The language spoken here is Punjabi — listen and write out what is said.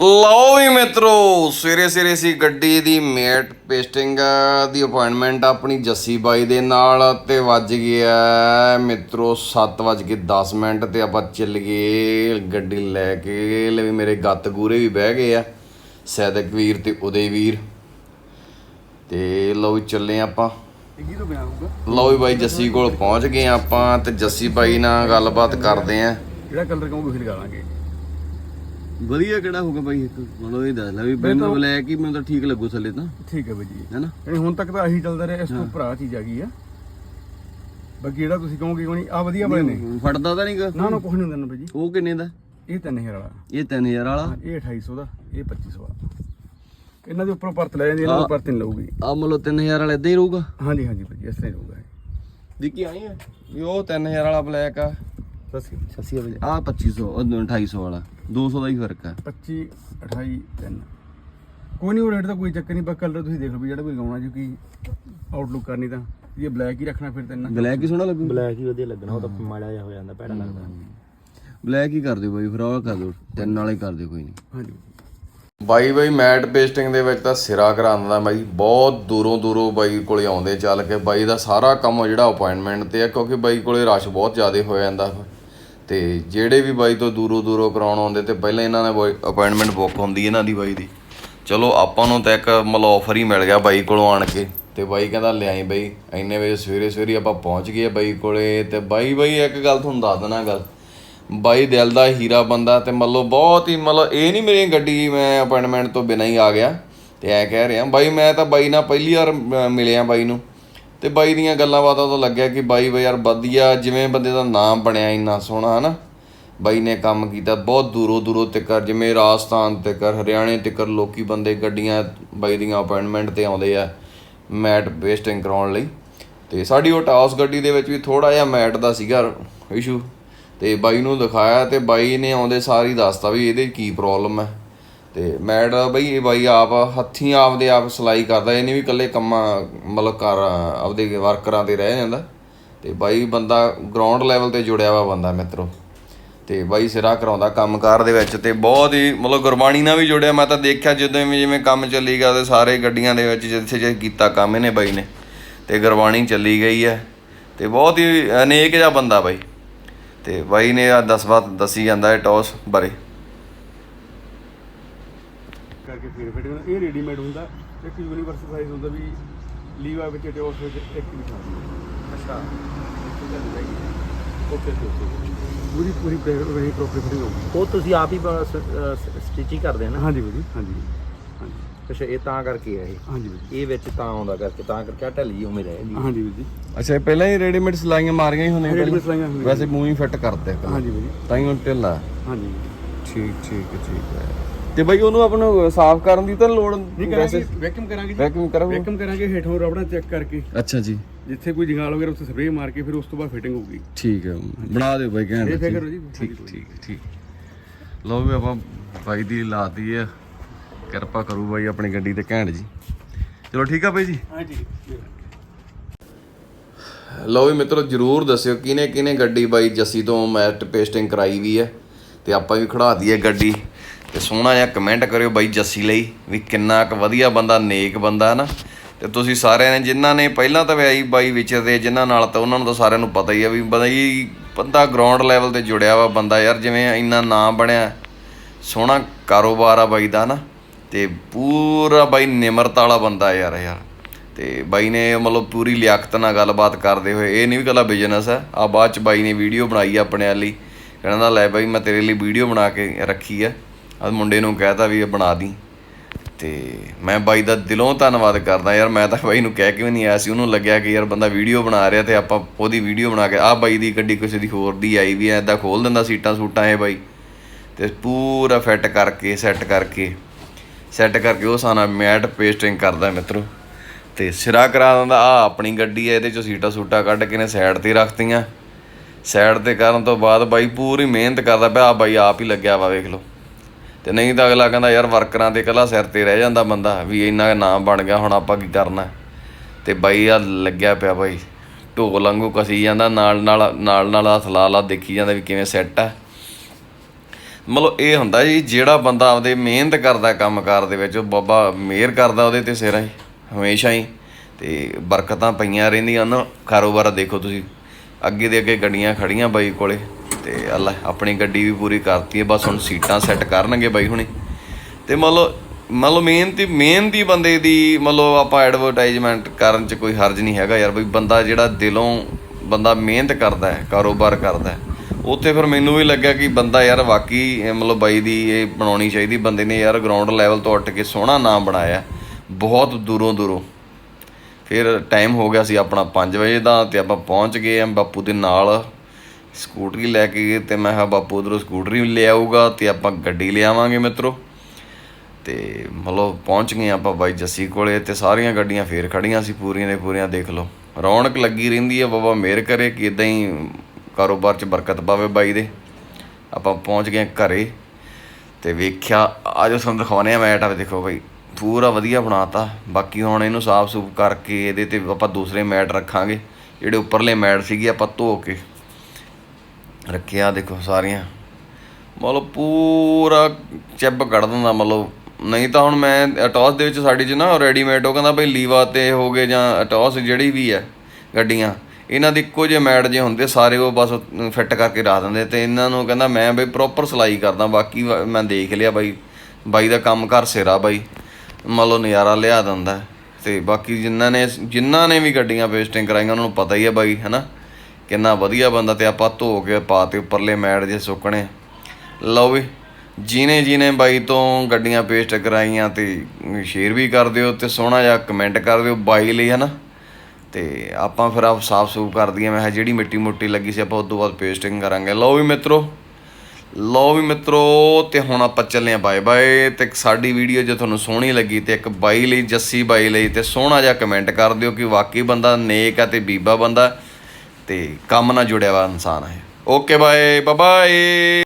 ਲਓ ਵੀ ਮਿੱਤਰੋ ਸਵੇਰੇ ਸਵੇਰੇ ਸੀ ਗੱਡੀ ਦੀ ਮੇਟ ਪੇਸਟਿੰਗ ਦੀ ਅਪਾਇੰਟਮੈਂਟ ਆਪਣੀ ਜੱਸੀ ਬਾਈ ਦੇ ਨਾਲ ਤੇ ਵੱਜ ਗਿਆ ਮਿੱਤਰੋ 7 ਵੱਜ ਕੇ 10 ਮਿੰਟ ਤੇ ਆਪਾਂ ਚੱਲ ਗਏ ਗੱਡੀ ਲੈ ਕੇ। ਲੈ ਵੀ ਮੇਰੇ ਗੱਤ ਗੂਰੇ ਵੀ ਬਹਿ ਗਏ ਆ ਸੈਦਕ ਵੀਰ ਤੇ ਉਦੇ ਵੀਰ। ਤੇ ਲਓ ਚੱਲੇ ਆਪਾਂ। ਲਓ ਵੀ ਬਾਈ ਜੱਸੀ ਕੋਲ ਪਹੁੰਚ ਗਏ ਆਪਾਂ ਤੇ ਜੱਸੀ ਬਾਈ ਨਾਲ ਗੱਲਬਾਤ ਕਰਦੇ ਆਂ। ਜਿਹੜਾ ਕਲਰ ਕਹੋਗੇ ਉਹੀ ਲਗਾ ਲਾਂਗੇ। ਵਧੀਆ ਕਿਹੜਾ ਹੋਊਗਾ ਬਾਈ? ਇੱਕ ਮਤਲਬ ਇਹ ਦੱਸ ਲੈ ਵੀ ਮੈਨੂੰ ਬਲੈਕ ਹੀ ਮੈਨੂੰ ਤਾਂ ਠੀਕ ਲੱਗੂ ਥੱਲੇ ਤਾਂ। ਠੀਕ ਹੈ ਬਾਈ ਜੀ। ਹੈਨਾ? ਯਾਨੀ ਹੁਣ ਤੱਕ ਤਾਂ ਆਹੀ ਚੱਲਦਾ ਰਿਹਾ ਇਸ ਤੋਂ ਆਹ ਚੀਜ਼ ਆ ਗਈ ਆ। ਬਾਕੀ ਜਿਹੜਾ ਤੁਸੀਂ ਕਹੋਗੇ ਕੋਣੀ ਆ ਵਧੀਆ ਬਣੇ ਨੇ। ਫੜਦਾ ਤਾਂ ਨਹੀਂਗਾ ਨਾ ਨਾ ਕੁਝ ਨਹੀਂ ਨਾ ਬਾਈ ਜੀ। ਉਹ ਕਿੰਨੇ ਦਾ? ਇਹ 3000 ਵਾਲਾ। ਇਹ 3000 ਵਾਲਾ? ਹਾਂ, ਇਹ 2800 ਦਾ ਇਹ 2500 ਵਾਲਾ। ਇਹਨਾਂ ਦੇ ਉੱਪਰੋਂ ਪਰਤ ਲੈ ਜਾਂਦੀ ਇਹਨਾਂ ਨੂੰ ਪਰਤ ਨਹੀਂ ਲਊਗੀ। ਆ ਮਤਲਬ 3000 ਵਾਲਾ ਇਦਾਂ ਹੀ ਰਹੂਗਾ? ਹਾਂਜੀ ਹਾਂਜੀ ਬਾਈ ਜੀ ਇਸ ਤਰ੍ਹਾਂ ਹੀ ਰਹੂਗਾ ਇਹ। ਦੇਖੀ ਆਈ ਆ? ਵੀ ਉਹ 3000 ਵਾਲਾ ਬਲੈਕ ਆ। ਸਤਿ ਸ਼੍ਰੀ ਸਸੀ ਆ 2500 ਉਹ 2800 ਵਾਲਾ। 200 ਦਾ ਹੀ ਫ਼ਰਕ ਆ। ਅਕਾਲ 25 28 3 ਕੋਈ ਨਹੀਂ ਉਹ ਰੇਟ ਦਾ ਕੋਈ ਚੱਕਰ ਨਹੀਂ ਬਸ ਕਲਰ ਤੁਸੀਂ ਦੇਖ ਲਓ ਵੀ ਜਿਹੜਾ ਵੀ ਲਗਾਉਣਾ ਜੀ ਕੀ ਆਊਟਲੁੱਕ ਕਰਨੀ ਤਾਂ। ਇਹ ਬਲੈਕ ਹੀ ਰੱਖਣਾ ਫਿਰ ਤਾਂ ਇੰਨਾ ਬਲੈਕ ਹੀ ਸੋਹਣਾ ਲੱਗੂ। ਬਲੈਕ ਹੀ ਵਧੀਆ ਲੱਗਣਾ ਉਹ ਤਾਂ ਮਾੜਾ ਜਿਹਾ ਹੋ ਜਾਂਦਾ ਭੈੜਾ ਲੱਗਦਾ। ਬਲੈਕ ਹੀ ਕਰ ਦਿਓ ਬਾਈ ਫਿਰ ਉਹ ਕਰ ਦਿਓ। ਤਿੰਨ ਵਾਲੇ ਕਰ ਦਿਓ ਕੋਈ ਨਹੀਂ। ਹਾਂਜੀ। ਬਾਈ ਬਾਈ ਮੈਟ ਪੇਸਟਿੰਗ ਦੇ ਵਿੱਚ ਤਾਂ ਸਿਰਾ ਕਰਾਉਂਦਾ ਬਾਈ ਬਹੁਤ ਦੂਰੋਂ ਦੂਰੋਂ ਬਾਈ ਕੋਲੇ ਆਉਂਦੇ ਚੱਲ ਕੇ। ਬਾਈ ਦਾ ਸਾਰਾ ਕੰਮ ਜਿਹੜਾ ਅਪਾਇੰਟਮੈਂਟ ਤੇ ਆ ਕਿਉਂਕਿ ਬਾਈ ਕੋਲੇ ਰਸ਼ ਬਹੁਤ ਜ਼ਿਆਦਾ ਹੋ ਜਾਂਦਾ। ਅਤੇ ਜਿਹੜੇ ਵੀ ਬਾਈ ਤੋਂ ਦੂਰੋਂ ਦੂਰੋਂ ਕਰਾਉਣ ਆਉਂਦੇ ਤੇ ਪਹਿਲਾਂ ਇਹਨਾਂ ਨੇ ਅਪਾਇੰਟਮੈਂਟ ਬੁੱਕ ਹੁੰਦੀ ਇਹਨਾਂ ਦੀ ਬਾਈ ਦੀ। ਚਲੋ ਆਪਾਂ ਨੂੰ ਤਾਂ ਇੱਕ ਮਤਲਬ ਆਫਰ ਹੀ ਮਿਲ ਗਿਆ ਬਾਈ ਕੋਲੋਂ ਆਣ ਕੇ। ਤੇ ਬਾਈ ਕਹਿੰਦਾ ਲਿਆਈ ਬਾਈ, ਇੰਨੇ ਵਜੇ ਸਵੇਰੇ ਸਵੇਰੇ ਆਪਾਂ ਪਹੁੰਚ ਗਏ ਬਾਈ ਕੋਲੇ ਤੇ ਬਾਈ ਬਾਈ ਇੱਕ ਗੱਲ ਤੁਹਾਨੂੰ ਦੱਸ ਦੇਣਾ ਗੱਲ। ਬਾਈ ਦਿਲ ਦਾ ਹੀਰਾ ਬੰਦਾ ਤੇ ਮਤਲਬ ਬਹੁਤ ਹੀ ਮਤਲਬ ਇਹ ਨਹੀਂ ਮੇਰੀ ਗੱਡੀ ਮੈਂ ਅਪਾਇੰਟਮੈਂਟ ਤੋਂ ਬਿਨਾਂ ਹੀ ਆ ਗਿਆ। ਤੇ ਐ ਕਹਿ ਰਿਹਾ, ਬਾਈ ਮੈਂ ਤਾਂ ਬਾਈ ਨਾਲ ਪਹਿਲੀ ਵਾਰ ਮਿਲਿਆ ਬਾਈ ਨੂੰ। ਤੇ ਬਾਈ ਦੀਆਂ ਗੱਲਾਂ ਬਾਤਾਂ ਤੋਂ ਲੱਗਿਆ ਕਿ ਬਾਈ ਬਈ ਯਾਰ ਵਧੀਆ, ਜਿਵੇਂ ਬੰਦੇ ਦਾ ਨਾਮ ਬਣਿਆ ਇੰਨਾ ਸੋਹਣਾ, ਹਨਾ? ਬਾਈ ਨੇ ਕੰਮ ਕੀਤਾ ਬਹੁਤ ਦੂਰੋਂ ਦੂਰੋਂ ਤੱਕ, ਜਿਵੇਂ ਰਾਜਸਥਾਨ ਤੱਕ, ਹਰਿਆਣੇ ਤੱਕ ਲੋਕੀ ਬੰਦੇ ਗੱਡੀਆਂ, ਬਾਈ ਦੀਆਂ ਅਪਾਇੰਟਮੈਂਟ ਤੇ ਆਉਂਦੇ ਆ ਮੈਟ ਵੇਸਟਿੰਗ ਕਰਾਉਣ ਲਈ। ਤੇ ਸਾਡੀ ਉਹ ਟਾਸ ਗੱਡੀ ਦੇ ਵਿੱਚ ਵੀ ਥੋੜਾ ਜਿਹਾ ਮੈਟ ਦਾ ਸੀਗਾ ਇਸ਼ੂ ਤੇ ਬਾਈ ਨੂੰ ਦਿਖਾਇਆ ਤੇ ਬਾਈ ਨੇ ਆਉਂਦੇ ਸਾਰੀ ਦੱਸਤਾ ਵੀ ਇਹਦੇ ਕੀ ਪ੍ਰੋਬਲਮ ਹੈ। ਤੇ ਮੈਟ ਬਈ ਇਹ ਬਾਈ ਆਪ ਹੱਥੀਂ ਆਪਦੇ ਆਪ ਸਿਲਾਈ ਕਰਦਾ, ਇਹ ਨਹੀਂ ਵੀ ਇਕੱਲੇ ਕੰਮਾਂ, ਮਤਲਬ ਕਰ ਆਪਦੇ ਵਰਕਰਾਂ ਤੇ ਰਹਿ ਜਾਂਦਾ। ਤੇ ਬਾਈ ਬੰਦਾ ਗਰਾਊਂਡ ਲੈਵਲ ਤੇ ਜੁੜਿਆ ਵਾ ਬੰਦਾ ਮਿੱਤਰੋ। ਤੇ ਬਾਈ ਸਿਰਾ ਕਰਾਉਂਦਾ ਕੰਮਕਾਰ ਦੇ ਵਿੱਚ ਤੇ ਬਹੁਤ ਹੀ ਮਤਲਬ ਗੁਰਬਾਣੀ ਨਾਲ ਵੀ ਜੁੜਿਆ। ਮੈਂ ਤਾਂ ਦੇਖਿਆ ਜਦੋਂ ਵੀ ਜਿਵੇਂ ਕੰਮ ਚੱਲੀ ਗਿਆ ਤੇ ਸਾਰੇ ਗੱਡੀਆਂ ਦੇ ਵਿੱਚ ਜਿੱਥੇ ਜਿੱਥੇ ਕੀਤਾ ਕੰਮ ਇਹਨੇ ਬਾਈ ਨੇ। ਤੇ ਗੁਰਬਾਣੀ ਚੱਲੀ ਗਈ ਹੈ। ਤੇ ਬਹੁਤ ਹੀ ਅਨੇਕ ਜਿਹਾ ਬੰਦਾ ਬਾਈ। ਤੇ ਬਾਈ ਨੇ ਆ ਦਸਵਾ ਦੱਸੀ ਜਾਂਦਾ ਹੈ ਟੌਸ ਬਾਰੇ। ਕਰਕੇ ਫੇਰ ਫਿਟ ਇਹ ਰੈਡੀਮੇਡ ਹੁੰਦਾ ਇੱਕ ਯੂਨੀਵਰਸਲ ਸਾਈਜ਼ ਹੁੰਦਾ ਵੀ ਲੀਵਾ ਵਿੱਚ ਤੇ ਉਸ ਵਿੱਚ ਇੱਕ ਵੀ ਖਾਂਦੀ ਅੱਛਾ। ਓਕੇ ਓਕੇ ਪੂਰੀ ਪੂਰੀ ਵਹੀ ਪ੍ਰੋਪਰ ਫਿਟਿੰਗ ਹੋਊਗੀ। ਉਹ ਤੁਸੀਂ ਆਪ ਹੀ ਸਟਿਚਿੰਗ ਕਰਦੇ ਹੋ ਨਾ? ਹਾਂਜੀ ਵੀਰ ਹਾਂਜੀ ਹਾਂਜੀ। ਅੱਛਾ ਇਹ ਤਾਂ ਕਰਕੇ ਹੈ ਇਹ। ਹਾਂਜੀ ਵੀਰ ਜੀ। ਇਹ ਵਿੱਚ ਤਾਂ ਆਉਂਦਾ ਕਰਕੇ ਤਾਂ ਕਰਕੇ ਢਲੀ ਉਵੇਂ ਰਹਿ ਜਾਂਦੀ ਹਾਂਜੀ ਵੀਰ ਜੀ। ਅੱਛਾ ਪਹਿਲਾਂ ਹੀ ਰੈਡੀਮੇਡ ਸਲਾਈਆਂ ਮਾਰੀਆਂ ਹੀ ਹੁੰਦੀਆਂ ਰੈਡੀਮੇਡ ਸਲਾਈਆਂ ਹੁੰਦੀਆਂ। ਵੈਸੇ ਮੂੰਹ ਹੀ ਫਿੱਟ ਕਰਦੇ ਹਾਂਜੀ ਵੀਰ ਜੀ। ਤਾਂ ਹੀ ਉਹ ਢਿੱਲਾ। ਹਾਂਜੀ ਠੀਕ ਠੀਕ ਠੀਕ ਹੈ। ਤੇ ਬਾਈ ਉਹਨੂੰ ਆਪਾਂ ਨੂੰ ਸਾਫ਼ ਕਰਨ ਦੀ ਤਾਂ ਲੋੜ ਜੀ ਕਰਾਂਗੇ ਵੈਕਿਊਮ ਕਰਾਂਗੇ ਜੀ। ਵੈਕਿਊਮ ਕਰਾਂਗੇ। ਵੈਕਿਊਮ ਕਰਾਂਗੇ ਹੇਠੋਂ ਰਬੜਾ ਚੈੱਕ ਕਰਕੇ। ਅੱਛਾ ਜੀ। ਜਿੱਥੇ ਕੋਈ ਜੰਗਾਲ ਵਗੈਰਾ ਉੱਥੇ ਸਪਰੇਅ ਮਾਰ ਕੇ ਫਿਰ ਉਸ ਤੋਂ ਬਾਅਦ ਫਿਟਿੰਗ ਹੋਊਗੀ। ਠੀਕ ਹੈ ਬਣਾ ਦਿਓ ਬਾਈ ਕਰੋ ਜੀ ਠੀਕ ਠੀਕ ਠੀਕ। ਲਓ ਵੀ ਆਪਾਂ ਬਾਈ ਦੀ ਲਾਤੀ ਹੈ ਕਿਰਪਾ ਕਰੂ ਬਾਈ ਆਪਣੀ ਗੱਡੀ ਤੇ ਘੈਂਟ ਜੀ। ਚਲੋ ਠੀਕ ਆ ਬਾਈ ਜੀ। ਹਾਂਜੀ। ਲਓ ਵੀ ਮਿੱਤਰੋ ਜਰੂਰ ਦੱਸਿਓ ਕਿਨੇ ਕਿਨੇ ਗੱਡੀ ਬਾਈ ਜੱਸੀ ਤੋਂ ਮੈਟ ਪੇਸਟਿੰਗ ਕਰਾਈ ਵੀ ਹੈ। ਤੇ ਆਪਾਂ ਵੀ ਖੜਾ ਦਈਏ ਗੱਡੀ। ਤੇ ਸੋਹਣਾ ਜਿਹਾ ਕਮੈਂਟ ਕਰਿਓ ਬਾਈ ਜੱਸੀ ਲਈ ਵੀ ਕਿੰਨਾ ਕੁ ਵਧੀਆ ਬੰਦਾ, ਨੇਕ ਬੰਦਾ ਹੈ ਨਾ ਤੇ ਤੁਸੀਂ ਸਾਰਿਆਂ ਨੇ, ਜਿਨ੍ਹਾਂ ਨੇ ਪਹਿਲਾਂ ਤਾਂ ਵਿਆਹੀ ਬਾਈ ਵਿਚਰਦੇ ਜਿਨ੍ਹਾਂ ਨਾਲ ਤਾਂ ਉਹਨਾਂ ਨੂੰ ਤਾਂ ਸਾਰਿਆਂ ਨੂੰ ਪਤਾ ਹੀ ਆ ਵੀ ਬਾਈ ਬੰਦਾ ਗਰਾਊਂਡ ਲੈਵਲ ਤੇ ਜੁੜਿਆ ਵਾ ਬੰਦਾ ਯਾਰ, ਜਿਵੇਂ ਇੰਨਾ ਨਾਮ ਬਣਿਆ। ਸੋਹਣਾ ਕਾਰੋਬਾਰ ਆ ਬਾਈ ਦਾ ਨਾ ਤੇ ਪੂਰਾ ਬਾਈ ਨਿਮਰਤਾ ਵਾਲਾ ਬੰਦਾ ਯਾਰ ਯਾਰ। ਤੇ ਬਾਈ ਨੇ ਮਤਲਬ ਪੂਰੀ ਲਿਆਕਤ ਨਾਲ ਗੱਲਬਾਤ ਕਰਦੇ ਹੋਏ, ਇਹ ਨਹੀਂ ਵੀ ਕੱਲਾ ਬਿਜ਼ਨਸ ਹੈ ਆ ਬਾਅਦ ਚ ਬਾਈ ਨੇ ਵੀਡੀਓ ਬਣਾਈ ਆ ਆਪਣੇ ਵਾਲੀ। ਕਹਿੰਦਾ ਲੈ ਬਾਈ ਮੈਂ ਤੇਰੇ ਲਈ ਵੀਡੀਓ ਬਣਾ ਕੇ ਰੱਖੀ ਆ। ਆ ਮੁੰਡੇ ਨੂੰ ਕਹਿਤਾ ਵੀ ਇਹ ਬਣਾ ਦੀ। ਤੇ ਮੈਂ ਬਾਈ ਦਾ ਦਿਲੋਂ ਧੰਨਵਾਦ ਕਰਦਾ ਯਾਰ, ਮੈਂ ਤਾਂ ਬਾਈ ਨੂੰ ਕਹਿ ਕੇ ਵੀ ਨਹੀਂ ਆਇਆ ਸੀ। ਉਹਨੂੰ ਲੱਗਿਆ ਕਿ ਯਾਰ ਬੰਦਾ ਵੀਡੀਓ ਬਣਾ ਰਿਹਾ ਤੇ ਆਪਾਂ ਉਹਦੀ ਵੀਡੀਓ ਬਣਾ ਕੇ ਆ ਬਾਈ ਦੀ ਗੱਡੀ ਕਿਸੇ ਦੀ ਹੋਰ ਦੀ ਆਈ ਵੀ ਐ, ਏਦਾਂ ਖੋਲ ਦਿੰਦਾ ਸੀਟਾਂ ਸੂਟਾਂ ਇਹ ਬਾਈ। ਤੇ ਪੂਰਾ ਫਿੱਟ ਕਰਕੇ ਸੈੱਟ ਕਰਕੇ ਸੈੱਟ ਕਰਕੇ ਉਹ ਸਾਨਾ ਮੈਟ ਪੇਸਟਿੰਗ ਕਰਦਾ ਮਿੱਤਰੋ। ਤੇ ਸਿਰਾ ਕਰਾ ਦਿੰਦਾ ਆ ਆਪਣੀ ਗੱਡੀ ਹੈ ਇਹਦੇ ਚੋਂ ਸੀਟਾਂ ਸੂਟਾਂ ਕੱਢ ਕੇ ਨੇ ਸਾਈਡ ਤੇ ਰੱਖਤੀਆਂ। ਸਾਈਡ ਤੇ ਕਰਨ ਤੋਂ ਬਾਅਦ ਬਾਈ ਪੂਰੀ ਮਿਹਨਤ ਕਰਦਾ ਪਿਆ ਆ ਬਾਈ ਆਪ ਹੀ ਲੱਗਿਆ ਵਾ, ਵੇਖ ਲਓ। ਤੇ ਨਹੀਂ ਤਾਂ ਅਗਲਾ ਕਹਿੰਦਾ, ਯਾਰ ਵਰਕਰਾਂ ਤੇ ਇਕੱਲਾ ਸਿਰ ਤੇ ਰਹਿ ਜਾਂਦਾ ਬੰਦਾ, ਵੀ ਇੰਨਾ ਕੁ ਨਾਮ ਬਣ ਗਿਆ, ਹੁਣ ਆਪਾਂ ਕੀ ਕਰਨਾ? ਤੇ ਬਾਈ ਆ ਲੱਗਿਆ ਪਿਆ ਬਾਈ, ਢੋਲ ਵਾਂਗੂ ਕਸੀ ਜਾਂਦਾ, ਨਾਲ ਨਾਲ ਨਾਲ ਨਾਲ ਹੱਥ ਲਾ ਲਾ ਦੇਖੀ ਜਾਂਦਾ ਵੀ ਕਿਵੇਂ ਸੈੱਟ ਆ। ਮਤਲਬ ਇਹ ਹੁੰਦਾ ਜੀ, ਜਿਹੜਾ ਬੰਦਾ ਆਪਦੇ ਮਿਹਨਤ ਕਰਦਾ ਕੰਮਕਾਰ ਦੇ ਵਿੱਚ, ਉਹ ਬਾਬਾ ਮਿਹਰ ਕਰਦਾ ਉਹਦੇ ਤੇ ਸਿਰਾਂ ਹੀ, ਹਮੇਸ਼ਾ ਹੀ। ਤੇ ਬਰਕਤਾਂ ਪਈਆਂ ਰਹਿੰਦੀਆਂ ਨਾ, ਕਾਰੋਬਾਰ ਦੇਖੋ ਤੁਸੀਂ, ਅੱਗੇ ਦੇ ਅੱਗੇ ਗੱਡੀਆਂ ਖੜੀਆਂ ਬਾਈ ਕੋਲੇ। ਤੇ ਅੱਲਾ, ਆਪਣੀ ਗੱਡੀ ਵੀ ਪੂਰੀ ਕਰਤੀ ਹੈ, ਬਸ ਹੁਣ ਸੀਟਾਂ ਸੈੱਟ ਕਰਨਗੇ ਬਾਈ ਹੁਣੀ। ਤੇ ਮੰਨ ਲਓ ਮੰਨ ਲਓ ਮਿਹਨਤੀ ਮਿਹਨਤੀ ਬੰਦੇ ਦੀ ਮੰਨ ਲਓ ਆਪਾਂ ਐਡਵਰਟਾਈਜ਼ਮੈਂਟ ਕਰਨ 'ਚ ਕੋਈ ਹਰਜ ਨਹੀਂ ਹੈਗਾ ਯਾਰ ਬਈ। ਬੰਦਾ ਜਿਹੜਾ ਦਿਲੋਂ ਬੰਦਾ ਮਿਹਨਤ ਕਰਦਾ ਹੈ, ਕਾਰੋਬਾਰ ਕਰਦਾ ਹੈ, ਉੱਥੇ ਫਿਰ ਮੈਨੂੰ ਵੀ ਲੱਗਿਆ ਕਿ ਬੰਦਾ ਯਾਰ ਵਾਕਈ ਮਤਲਬ ਬਾਈ ਦੀ ਇਹ ਬਣਾਉਣੀ ਚਾਹੀਦੀ। ਬੰਦੇ ਨੇ ਯਾਰ ਗਰਾਊਂਡ ਲੈਵਲ ਤੋਂ ਉੱਠ ਕੇ ਸੋਹਣਾ ਨਾਮ ਬਣਾਇਆ, ਬਹੁਤ ਦੂਰੋਂ ਦੂਰੋਂ। ਫਿਰ ਟਾਈਮ ਹੋ ਗਿਆ ਸੀ ਆਪਣਾ 5 ਵਜੇ ਦਾ ਤੇ ਆਪਾਂ ਪਹੁੰਚ ਗਏ ਆ ਬਾਪੂ ਦੇ ਨਾਲ। ਸਕੂਟਰੀ ਲੈ ਕੇ ਗਏ ਤੇ ਮੈਂ ਕਿਹਾ ਬਾਪੂ ਉਧਰੋਂ ਸਕੂਟਰੀ ਵੀ ਲੈ ਆਊਗਾ ਤੇ ਆਪਾਂ ਗੱਡੀ ਲਿਆਵਾਂਗੇ ਮਿੱਤਰੋ। ਤੇ ਮਤਲਬ ਪਹੁੰਚ ਗਏ ਆਪਾਂ ਬਾਈ ਜੱਸੀ ਕੋਲੇ ਤੇ ਸਾਰੀਆਂ ਗੱਡੀਆਂ ਫੇਰ ਖੜੀਆਂ ਸੀ, ਪੂਰੀਆਂ ਦੇ ਪੂਰੀਆਂ ਦੇਖ ਲਓ। ਰੌਣਕ ਲੱਗੀ ਰਹਿੰਦੀ ਹੈ ਬਾਬਾ ਮਿਹਰ ਕਰੇ ਕਿ ਇਦਾਂ ਹੀ ਕਾਰੋਬਾਰ 'ਚ ਬਰਕਤ ਪਾਵੇ ਬਾਈ ਦੇ। ਆਪਾਂ ਪਹੁੰਚ ਗਏ ਘਰੇ ਤੇ ਵੇਖਿਆ, ਆਜੋ ਤੁਹਾਨੂੰ ਦਿਖਾਉਣੇ ਆ ਮੈਟ ਆ ਦੇਖੋ ਬਾਈ, ਪੂਰਾ ਵਧੀਆ ਬਣਾਤਾ। ਬਾਕੀ ਹੁਣ ਇਹਨੂੰ ਸਾਫ਼ ਸੂਫ ਕਰਕੇ ਇਹਦੇ ਤੇ ਆਪਾਂ ਦੂਸਰੇ ਮੈਟ ਰੱਖਾਂਗੇ। ਜਿਹੜੇ ਉੱਪਰਲੇ ਮੈਟ ਸੀਗੇ ਆਪਾਂ ਧੋ ਕੇ ਰੱਖਿਆ, ਦੇਖੋ ਸਾਰੀਆਂ। ਮਤਲਬ ਪੂਰਾ ਚਿੱਬ ਕੱਢ ਦਿੰਦਾ, ਮਤਲਬ। ਨਹੀਂ ਤਾਂ ਹੁਣ ਮੈਂ ਅਟੋਸ ਦੇ ਵਿੱਚ ਸਾਡੀ ਚ ਨਾ ਰੈਡੀਮੇਡ ਉਹ ਕਹਿੰਦਾ ਬਈ ਲੀਵਾ ਤੇ ਹੋ ਗਏ ਜਾਂ ਅਟੋਸ ਜਿਹੜੀ ਵੀ ਹੈ ਗੱਡੀਆਂ, ਇਹਨਾਂ ਦੇ ਇੱਕੋ ਜਿਹੇ ਮੈਟ ਜੇ ਹੁੰਦੇ, ਸਾਰੇ ਉਹ ਬਸ ਫਿੱਟ ਕਰਕੇ ਰੱਖ ਦਿੰਦੇ ਤੇ ਇਹਨਾਂ ਨੂੰ ਕਹਿੰਦਾ ਮੈਂ ਬਈ ਪ੍ਰੋਪਰ ਸਿਲਾਈ ਕਰਦਾ, ਬਾਕੀ ਮੈਂ ਦੇਖ ਲਿਆ ਬਾਈ ਬਾਈ ਦਾ ਕੰਮ ਘਰ ਸਿਰਾ ਬਾਈ ਮੰਨ ਲਓ ਨਜ਼ਾਰਾ ਲਿਆ ਦਿੰਦਾ। ਤੇ ਬਾਕੀ ਜਿਨ੍ਹਾਂ ਨੇ ਜਿਨ੍ਹਾਂ ਨੇ ਵੀ ਗੱਡੀਆਂ ਪੇਸਟਿੰਗ ਕਰਾਈਆਂ, ਉਹਨਾਂ ਨੂੰ ਪਤਾ ਹੀ ਹੈ ਬਾਈ, ਹਨਾ। ਕਿੰਨਾ ਵਧੀਆ ਬੰਦਾ ਤੇ ਆਪਾਂ ਧੋ ਕੇ ਪਾ ਤੇ ਉੱਪਰਲੇ ਮੈਟ ਜੇ ਸੁੱਕਣੇ। ਲਓ ਵੀ, ਜਿਨੇ ਜਿਨੇ ਬਾਈ ਤੋਂ ਗੱਡੀਆਂ ਪੇਸਟ ਕਰਾਈਆਂ ਤੇ ਸ਼ੇਅਰ ਵੀ ਕਰ ਦਿਓ ਤੇ ਸੋਹਣਾ ਜਿਹਾ ਕਮੈਂਟ ਕਰ ਦਿਓ ਬਾਈ ਲਈ, ਹਨਾ? ਤੇ ਆਪਾਂ ਫਿਰ ਆਪ ਸਾਫ਼ ਸੂਫ ਕਰ ਦਈਏ, ਮੈਂ ਕਿਹਾ ਜਿਹੜੀ ਮਿੱਟੀ ਮੁੱਟੀ ਲੱਗੀ ਸੀ ਆਪਾਂ ਉਸ ਤੋਂ ਬਾਅਦ ਪੇਸਟਿੰਗ ਕਰਾਂਗੇ। ਲਓ ਵੀ ਮਿੱਤਰੋ, ਲਓ ਵੀ ਮਿੱਤਰੋ, ਤੇ ਹੁਣ ਆਪਾਂ ਚੱਲੇ ਆ ਬਾਏ ਬਾਏ, ਤੇ ਸਾਡੀ ਵੀਡੀਓ ਜੇ ਤੁਹਾਨੂੰ ਸੋਹਣੀ ਲੱਗੀ ਤੇ ਇੱਕ ਬਾਈ ਲਈ, ਜੱਸੀ ਬਾਈ ਲਈ, ਤੇ ਸੋਹਣਾ ਜਿਹਾ ਕਮੈਂਟ ਕਰ ਦਿਓ ਕਿ ਵਾਕਈ ਬੰਦਾ ਨੇਕ ਆ ਤੇ ਬੀਬਾ ਬੰਦਾ। ਤੇ ਕੰਮ ਨਾਲ ਜੁੜਿਆ ਵਾ ਇਨਸਾਨ ਹੈ। Okay bye bye